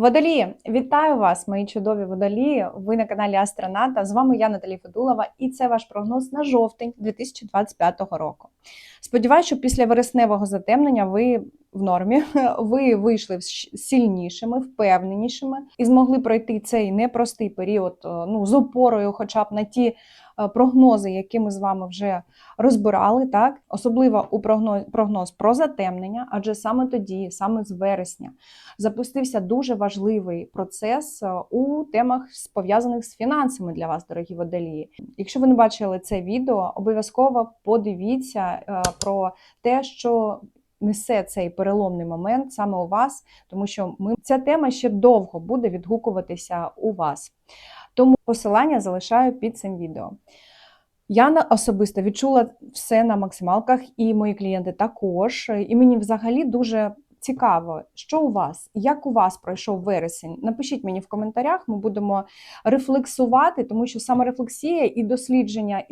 Водолії, вітаю вас, мої чудові водолії. Ви на каналі Астроната. З вами я, Наталі Федулова, і це ваш прогноз на жовтень 2025 року. Сподіваюся, що після вересневого затемнення ви в нормі, ви вийшли сильнішими, впевненішими і змогли пройти цей непростий період е, ну, з опорою, хоча б на ті прогнози, які ми з вами вже розбирали, так особливо у прогноз, прогноз про затемнення, адже саме тоді, саме з вересня, запустився дуже важливий процес е, у темах пов'язаних з фінансами для вас, дорогі водолії. Якщо ви не бачили це відео, обов'язково подивіться е, про те, що несе цей переломний момент саме у вас, тому що ми ця тема ще довго буде відгукуватися у вас. Тому посилання залишаю під цим відео. Я особисто відчула все на максималках, і мої клієнти також. І мені взагалі дуже цікаво, що у вас, як у вас пройшов вересень. Напишіть мені в коментарях, ми будемо рефлексувати, тому що саме рефлексія і дослідження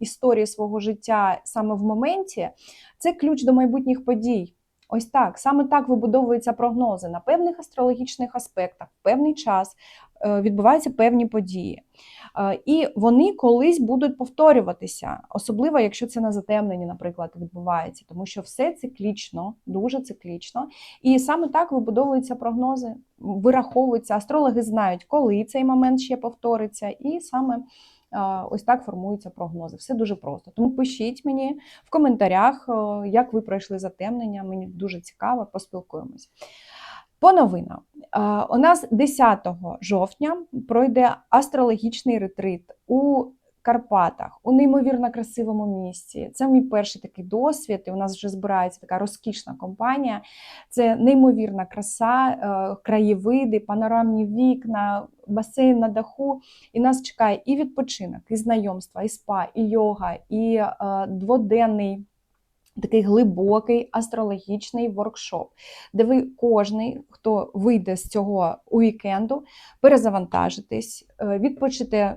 історії свого життя саме в моменті це ключ до майбутніх подій. Ось так, саме так вибудовуються прогнози на певних астрологічних аспектах, в певний час е, відбуваються певні події. Е, І вони колись будуть повторюватися, особливо якщо це на затемненні, наприклад, відбувається, тому що все циклічно, дуже циклічно. І саме так вибудовуються прогнози, вираховуються. Астрологи знають, коли цей момент ще повториться, і саме ось так формуються прогнози. Все дуже просто. Тому пишіть мені в коментарях, е, як ви пройшли затемнення. Мені дуже цікаво, поспілкуємось. По новинам. У нас 10 жовтня пройде астрологічний ретрит у Карпатах, у неймовірно красивому місці. Це мій перший такий досвід. І у нас вже збирається така розкішна компанія. Це неймовірна краса, е, краєвиди, панорамні вікна, басейн на даху. І нас чекає і відпочинок, і знайомства, і спа, і йога, і е, дводенний. Такий глибокий астрологічний воркшоп, де ви кожний, хто вийде з цього уікенду, перезавантажитесь, е, відпочите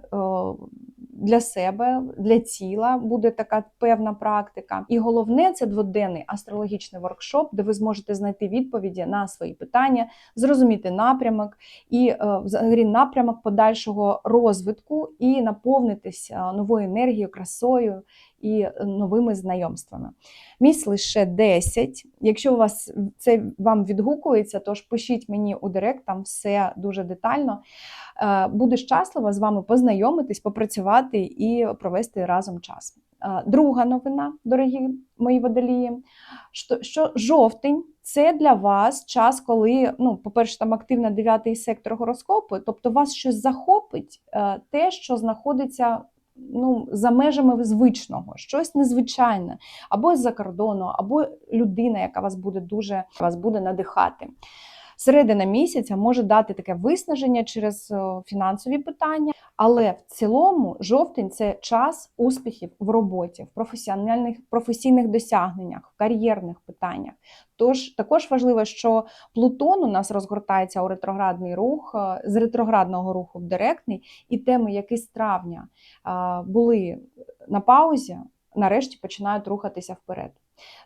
для себе, для тіла буде така певна практика. І головне це дводенний астрологічний воркшоп, де ви зможете знайти відповіді на свої питання, зрозуміти напрямок і е, взагалі напрямок подальшого розвитку і наповнитися новою енергією, красою і новими знайомствами. Місць лише 10. Якщо у вас це вам відгукується, тож пишіть мені у директ, там все дуже детально. Е, Буду щаслива з вами познайомитись, попрацювати і провести разом час. Е, Друга новина, дорогі мої водолії, що, що жовтень це для вас час, коли, ну, по-перше, там активно дев'ятий сектор гороскопу, тобто вас щось захопить, е, те, що знаходиться ну, за межами звичного, щось незвичайне, або з-за кордону, або людина, яка вас буде дуже вас буде надихати. Середина місяця може дати таке виснаження через фінансові питання, але в цілому жовтень це час успіхів в роботі, в професіональних професійних досягненнях, в кар'єрних питаннях. Тож також важливо, що Плутон у нас розгортається у ретроградний рух е, з ретроградного руху в директний, і теми, які з травня були на паузі, нарешті починають рухатися вперед.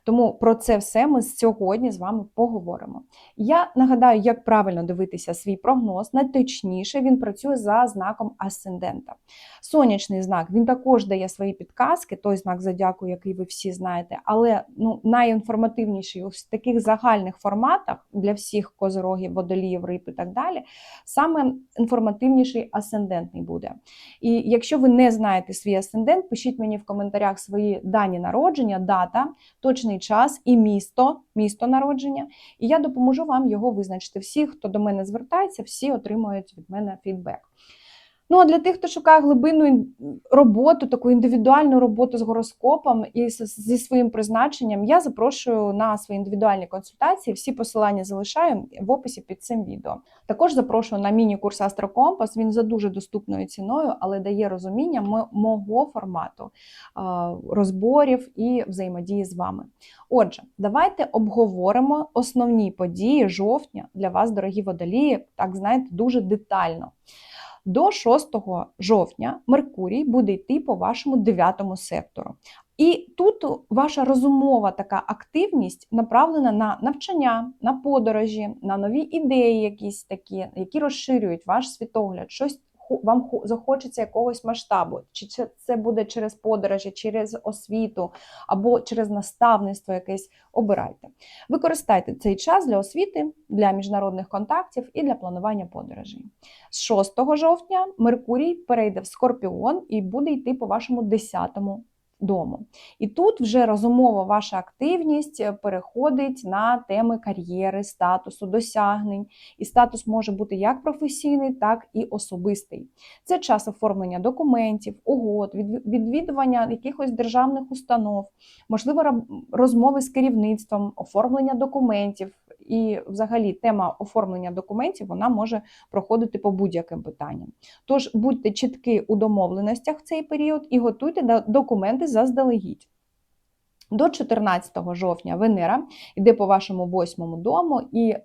Тому про це все ми сьогодні з вами поговоримо. Я нагадаю, як правильно дивитися свій прогноз. Найточніше він працює за знаком асцендента. Сонячний знак він також дає свої підказки, той знак зодіаку, який ви всі знаєте, але ну, найінформативніший у таких загальних форматах для всіх козорогів, водоліїв, риб і так далі, саме інформативніший асцендентний буде. І якщо ви не знаєте свій асцендент, пишіть мені в коментарях свої дані народження, дата, точний час і місто, місто народження, і я допоможу вам його визначити. Всі, хто до мене звертається, всі отримують від мене фідбек. Ну а для тих, хто шукає глибинну роботу, таку індивідуальну роботу з гороскопом і зі своїм призначенням, я запрошую на свої індивідуальні консультації. Всі посилання залишаю в описі під цим відео. Також запрошую на міні-курс Астрокомпас. Він за дуже доступною ціною, але дає розуміння мо- мого формату розборів і взаємодії з вами. Отже, давайте обговоримо основні події жовтня для вас, дорогі водолії, так знаєте, дуже детально. До 6 жовтня Меркурій буде йти по вашому 9 сектору. І тут ваша розумова така активність направлена на навчання, на подорожі, на нові ідеї, якісь такі, які розширюють ваш світогляд, щось вам захочеться якогось масштабу. Чи це- буде через подорожі, через освіту або через наставництво якесь. Обирайте. Використайте цей час для освіти, для міжнародних контактів і для планування подорожей. З 6 жовтня Меркурій перейде в Скорпіон і буде йти по вашому 10 дому. І тут вже розумова ваша активність е, переходить на теми кар'єри, статусу, досягнень. І статус може бути як професійний, так і особистий. Це час оформлення документів, угод, відвідування якихось державних установ, можливо, розмови з керівництвом, оформлення документів. І, взагалі, тема оформлення документів вона може проходити по будь-яким питанням. Тож будьте чіткі у домовленостях в цей період і готуйте документи заздалегідь. До 14 жовтня Венера йде по вашому восьмому дому, і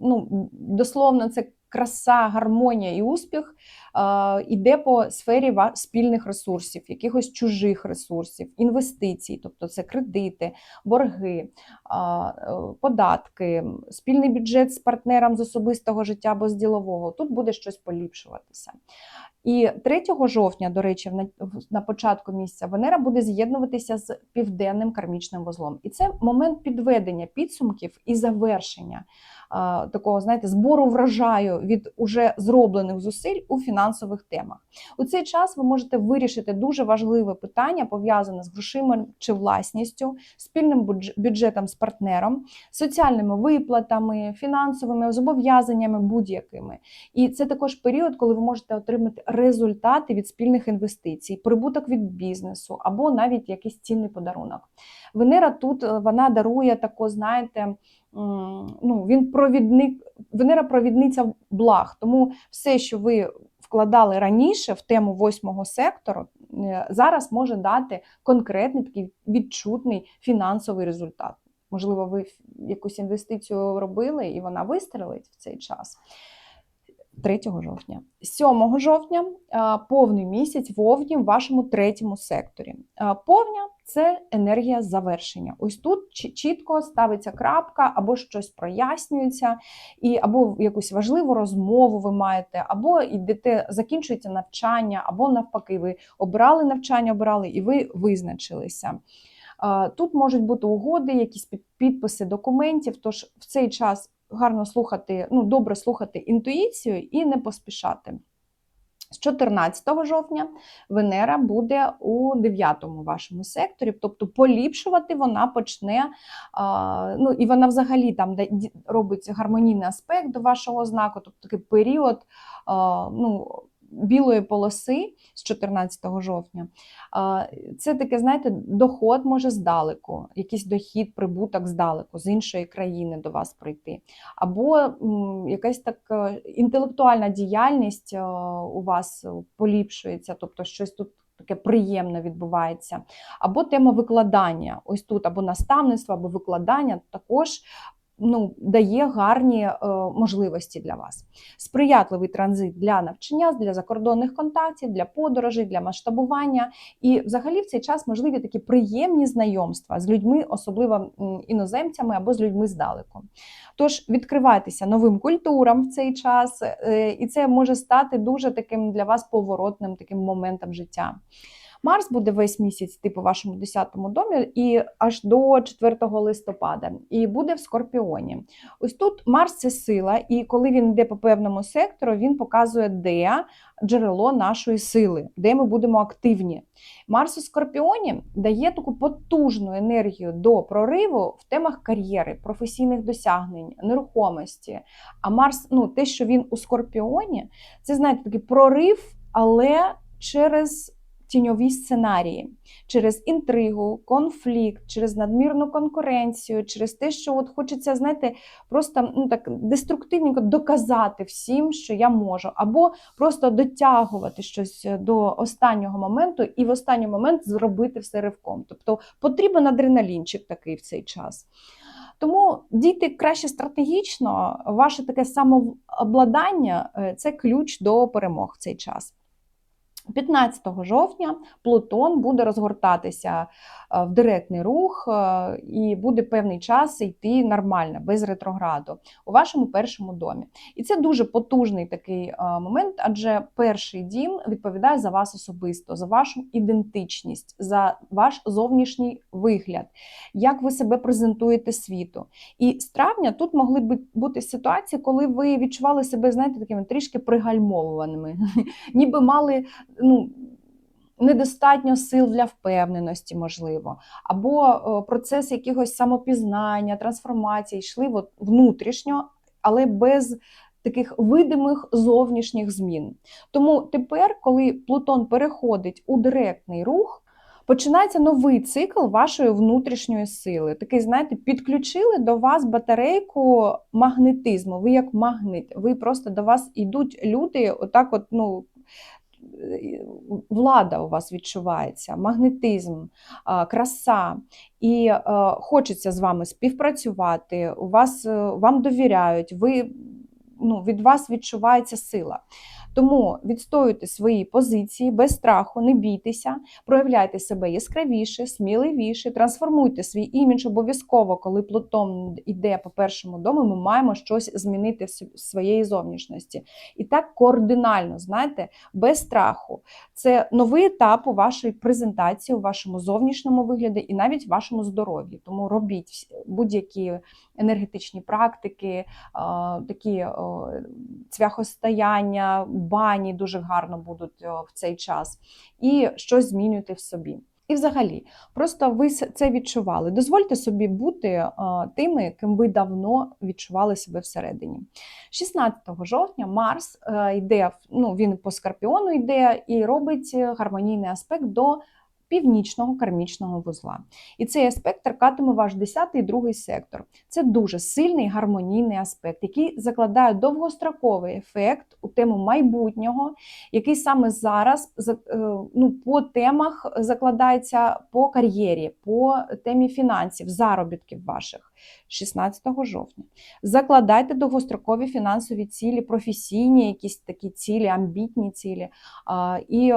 ну, дословно це краса, гармонія і успіх йде по сфері спільних ресурсів, якихось чужих ресурсів, інвестицій, тобто це кредити, борги, е, податки, спільний бюджет з партнером з особистого життя або з ділового. Тут буде щось поліпшуватися. І 3 жовтня, до речі, на- початку місяця Венера буде з'єднуватися з південним кармічним вузлом. І це момент підведення підсумків і завершення такого, знаєте, збору врожаю від уже зроблених зусиль у фінансових темах. У цей час ви можете вирішити дуже важливе питання, пов'язане з грошима чи власністю, спільним бюджетом з партнером, соціальними виплатами, фінансовими зобов'язаннями будь-якими. І це також період, коли ви можете отримати результати від спільних інвестицій, прибуток від бізнесу або навіть якийсь цінний подарунок. Венера тут е, вона дарує тако, знаєте, ну, він провідник, Венера провідниця благ. Тому все, що ви вкладали раніше в тему восьмого сектору, е, зараз може дати конкретний такий відчутний фінансовий результат. Можливо, ви якусь інвестицію робили і вона вистрелить в цей час. 3 жовтня. 7 жовтня повний місяць вовні в вашому третьому секторі. Повня це енергія завершення. Ось тут чітко ставиться крапка, або щось прояснюється, і або якусь важливу розмову ви маєте, або йдете, закінчується навчання, або навпаки, ви обрали навчання, обрали і ви визначилися. Тут можуть бути угоди, якісь під- підписи документів. Тож в цей час гарно слухати, ну добре слухати інтуїцію і не поспішати. З 14 жовтня Венера буде у 9 вашому секторі, тобто поліпшувати вона почне, ну і вона взагалі там робить гармонійний аспект до вашого знаку, тобто такий період ну, білої полоси з 14 жовтня. Це таке, знаєте, доход може здалеку, якийсь дохід, прибуток здалеку, з іншої країни до вас прийти. Або якась така інтелектуальна діяльність е, у вас поліпшується, тобто щось тут. Таке приємне відбувається, або тема викладання. Ось тут або наставництво, або викладання також ну, дає гарні е, можливості для вас. Сприятливий транзит для навчання, для закордонних контактів, для подорожей, для масштабування. І взагалі в цей час можливі такі приємні знайомства з людьми, особливо іноземцями або з людьми здалеку. Тож відкривайтеся новим культурам в цей час, е, і це може стати дуже таким для вас поворотним таким моментом життя. Марс буде весь місяць йти по вашому 10-му домі і аж до 4 листопада, і буде в Скорпіоні. Ось тут Марс це сила, і коли він йде по певному сектору, він показує, де джерело нашої сили, де ми будемо активні. Марс у Скорпіоні дає таку потужну енергію до прориву в темах кар'єри, професійних досягнень, нерухомості. А Марс, ну те, що він у Скорпіоні, це знаєте такий прорив, але через тіньові сценарії, через інтригу, конфлікт, через надмірну конкуренцію, через те, що от хочеться, знаєте, просто ну так деструктивненько доказати всім, що я можу, або просто дотягувати щось до останнього моменту і в останній момент зробити все ривком. Тобто потрібен адреналінчик такий в цей час. Тому дійте краще стратегічно, ваше таке самообладання е, це ключ до перемог в цей час. 15 жовтня Плутон буде розгортатися е, в директний рух е, і буде певний час йти нормально, без ретрограду у вашому першому домі. І це дуже потужний такий е, момент, адже перший дім відповідає за вас особисто, за вашу ідентичність, за ваш зовнішній вигляд, як ви себе презентуєте світу. І з травня тут могли бути ситуації, коли ви відчували себе, знаєте, такими трішки пригальмовуваними, ніби мали ну, недостатньо сил для впевненості, можливо, або е, процес якогось самопізнання, трансформації йшли внутрішньо, але без таких видимих зовнішніх змін. Тому тепер, коли Плутон переходить у директний рух, Починається новий цикл вашої внутрішньої сили. Такий, знаєте, підключили до вас батарейку магнетизму. Ви як магнит. Ви просто до вас йдуть люди, отак, от, ну, влада у вас відчувається, магнетизм, краса. І е, хочеться з вами співпрацювати, у вас, е, вам довіряють, ви, ну, від вас відчувається сила. Тому відстоюйте свої позиції без страху, не бійтеся, проявляйте себе яскравіше, сміливіше, трансформуйте свій імідж обов'язково, коли Плутон йде по першому дому, ми маємо щось змінити в своєї зовнішності. І так координально, знаєте, без страху. Це новий етап у вашій презентації, у вашому зовнішньому вигляді і навіть вашому здоров'ї. Тому робіть будь-які енергетичні практики, такі цвяхостояння бані дуже гарно будуть е, в цей час, і щось змінюйте в собі. І, взагалі, просто ви це відчували. Дозвольте собі бути е, тими, ким ви давно відчували себе всередині. 16 жовтня Марс е, йде, ну він по Скорпіону йде і робить гармонійний аспект до північного кармічного вузла. І цей аспект теркатиме ваш 10 і другий сектор. Це дуже сильний гармонійний аспект, який закладає довгостроковий ефект у тему майбутнього, який саме зараз е, ну, по темах закладається по кар'єрі, по темі фінансів, заробітків ваших. 16 жовтня. Закладайте довгострокові фінансові цілі, професійні, якісь такі цілі, амбітні цілі, і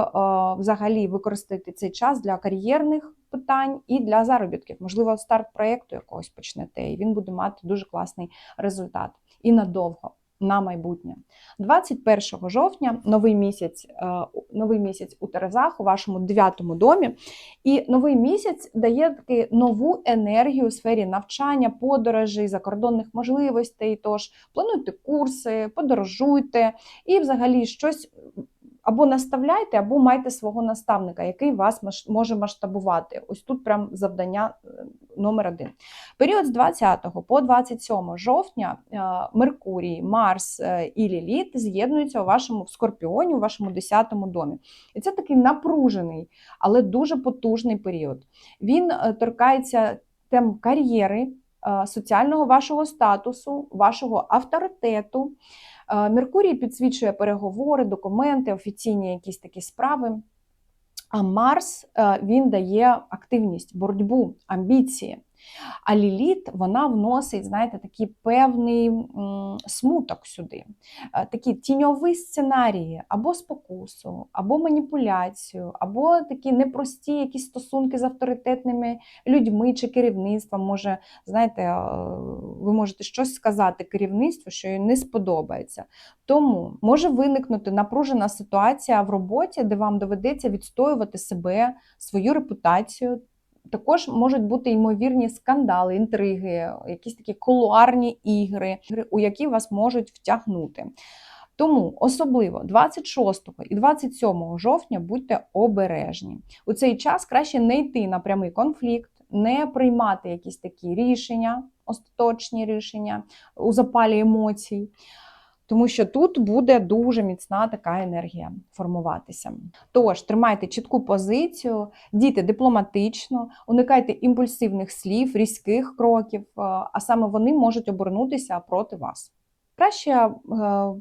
взагалі використайте цей час для кар'єрних питань і для заробітків. Можливо, старт проєкту якогось почнете, і він буде мати дуже класний результат і надовго на майбутнє. 21 жовтня новий місяць е, новий місяць у Терезах, у вашому дев'ятому домі. І новий місяць дає таки нову енергію у сфері навчання, подорожей, закордонних можливостей. Тож плануйте курси, подорожуйте і взагалі щось або наставляйте, або майте свого наставника, який вас може масштабувати. Ось тут прям завдання е, номер один. Період з 20 по 27 жовтня е, Меркурій, Марс е, і Ліліт з'єднуються у вашому Скорпіоні, у вашому 10-му домі. І це такий напружений, але дуже потужний період. Він торкається тем кар'єри, соціального вашого статусу, вашого авторитету. Е, Меркурій підсвічує переговори, документи, офіційні якісь такі справи. А Марс е, він дає активність, боротьбу, амбіції. А ліліт вона вносить, знаєте, такий певний смуток сюди, е, такі тіньові сценарії або спокусу, або маніпуляцію, або такі непрості якісь стосунки з авторитетними людьми чи керівництвом. Може, знаєте, е, ви можете щось сказати керівництву, що їй не сподобається. Тому може виникнути напружена ситуація в роботі, де вам доведеться відстоювати себе, свою репутацію. Також можуть бути ймовірні скандали, інтриги, якісь такі колуарні ігри, у які вас можуть втягнути. Тому особливо 26 і 27 жовтня будьте обережні. У цей час краще не йти на прямий конфлікт, не приймати якісь такі рішення, остаточні рішення у запалі емоцій тому що тут буде дуже міцна така енергія формуватися. Тож, тримайте чітку позицію, дійте дипломатично, уникайте імпульсивних слів, різких кроків, е, а саме вони можуть обернутися проти вас. Краще е,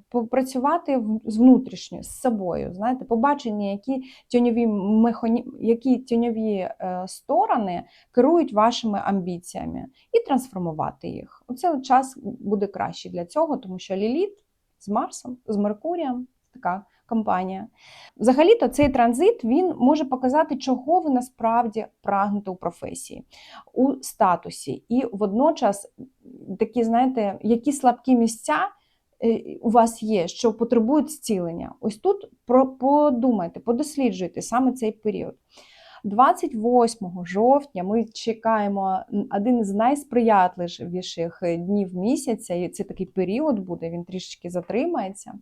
попрацювати з внутрішньо, з собою, знаєте, побачення, які тіньові механі... які тіньові е, сторони керують вашими амбіціями, і трансформувати їх. Оце час буде краще для цього, тому що ліліт з Марсом, з Меркурієм така компанія. Взагалі-то цей транзит він може показати, чого ви насправді прагнете у професії, у статусі, і водночас такі, знаєте, які слабкі місця е, у вас є, що потребують зцілення. Ось тут подумайте, подосліджуйте саме цей період. 28 жовтня ми чекаємо один з найсприятливіших днів місяця, і це такий період буде, він трішечки затримається.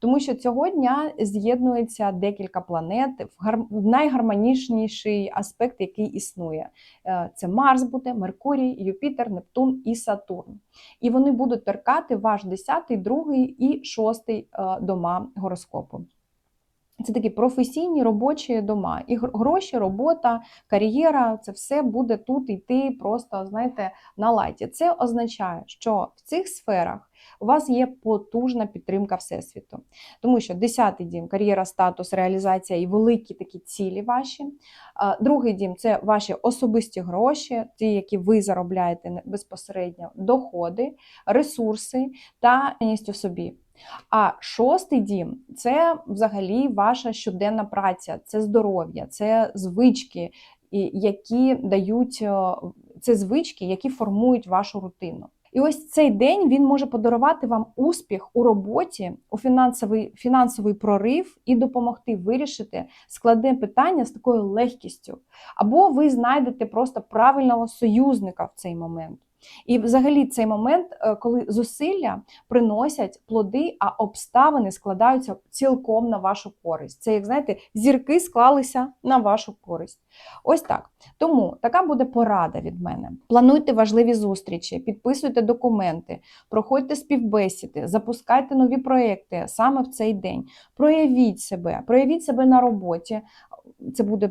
Тому що цього дня з'єднується декілька планет в гар- в найгармонічніший аспект, який існує. Е, Це Марс буде, Меркурій, Юпітер, Нептун і Сатурн. І вони будуть торкати ваш 10, 2 і 6 дома гороскопу. Це такі професійні робочі дома. І гроші, робота, кар'єра це все буде тут йти просто, знаєте, на лайті. Це означає, що в цих сферах у вас є потужна підтримка Всесвіту. Тому що 10-й дім кар'єра, статус, реалізація і великі такі цілі ваші. Другий дім це ваші особисті гроші, ті, які ви заробляєте безпосередньо, доходи, ресурси та собі. А шостий дім це взагалі ваша щоденна праця, це здоров'я, це звички, які дають е, це звички, які формують вашу рутину. І ось цей день він може подарувати вам успіх у роботі, у фінансовий, фінансовий прорив і допомогти вирішити складне питання з такою легкістю. Або ви знайдете просто правильного союзника в цей момент. І взагалі цей момент, е, коли зусилля приносять плоди, а обставини складаються цілком на вашу користь. Це, як знаєте, зірки склалися на вашу користь. Ось так. Тому така буде порада від мене. Плануйте важливі зустрічі, підписуйте документи, проходьте співбесіди, запускайте нові проекти саме в цей день. Проявіть себе, проявіть себе на роботі. Це буде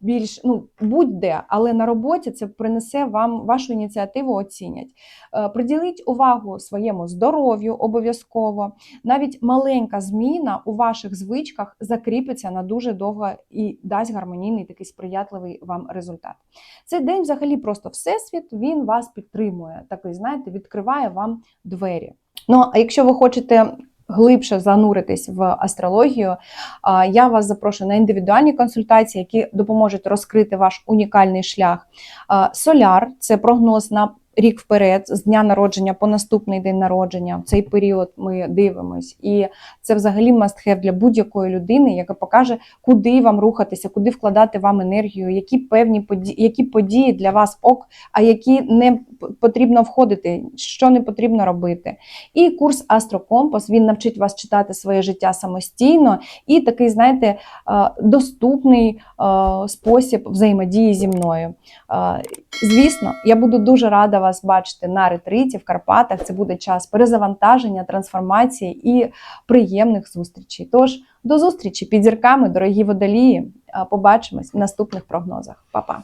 більш ну будь-де, але на роботі це принесе вам вашу ініціативу оцінять. Е, Приділіть увагу своєму здоров'ю обов'язково. Навіть маленька зміна у ваших звичках закріпиться на дуже довго і дасть гармонійний такий сприятливий вам результат. Цей день, взагалі, просто всесвіт він вас підтримує. Такий, знаєте, відкриває вам двері. Ну, а якщо ви хочете. Глибше зануритись в астрологію, я вас запрошую на індивідуальні консультації, які допоможуть розкрити ваш унікальний шлях. Соляр це прогноз на рік вперед, з дня народження по наступний день народження. В цей період ми дивимось. І це взагалі must have для будь-якої людини, яка покаже, куди вам рухатися, куди вкладати вам енергію, які певні події, які події для вас ок, а які не потрібно входити, що не потрібно робити. І курс Астрокомпас він навчить вас читати своє життя самостійно і такий, знаєте, доступний спосіб взаємодії зі мною. Звісно, я буду дуже рада вас бачити на ретриті в Карпатах. Це буде час перезавантаження, трансформації і приємних зустрічей. Тож до зустрічі під зірками, дорогі водолії. Побачимось в наступних прогнозах. Па-па!